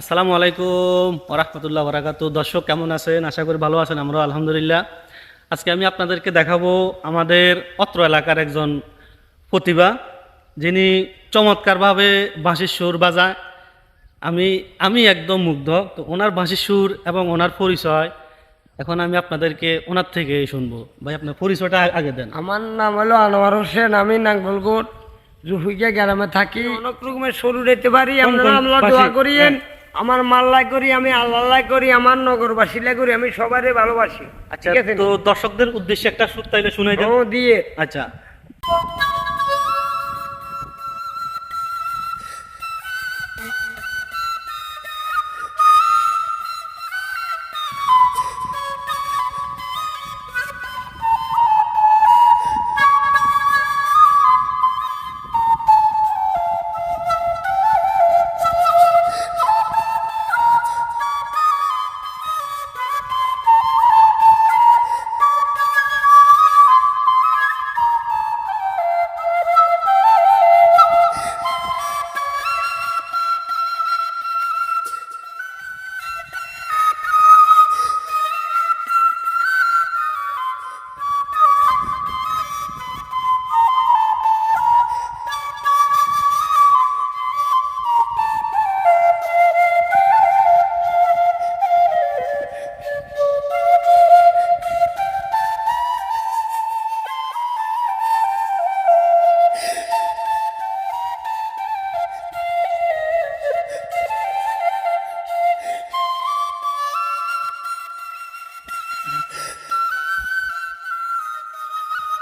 আসসালামু আলাইকুম ওরহমতুল্লাহ বরাকাতু দর্শক কেমন আছেন? আশা করি ভালো আছেন আমরা আলহামদুলিল্লাহ। আজকে আমি আপনাদেরকে দেখাবো আমাদের অত্র এলাকার একজন প্রতিভা যিনি চমৎকারভাবে বাঁশির সুর বাজায়। আমি আমি একদম মুগ্ধ। তো ওনার বাঁশির সুর এবং ওনার পরিচয় এখন আমি আপনাদেরকে ওনার থেকে শুনব। ভাই আপনার পরিচয়টা আগে দেন। আমার নাম হলো আনোয়ার হোসেন আমি নাঙ্গলকোট জুহুইয়া গ্রামে থাকি। অনেক রকমের সরু দিতে পারি আপনারা পাশে? দোয়া করিয়েন। আমার মাল্লাই করি আমি আল্লাহ করি আমার নগরবাসীলা করি আমি সবারই ভালোবাসি। আচ্ছা ঠিক আছে তো দর্শকদের উদ্দেশ্যে একটা সুর তাইলে শুনে দিয়ে। আচ্ছা।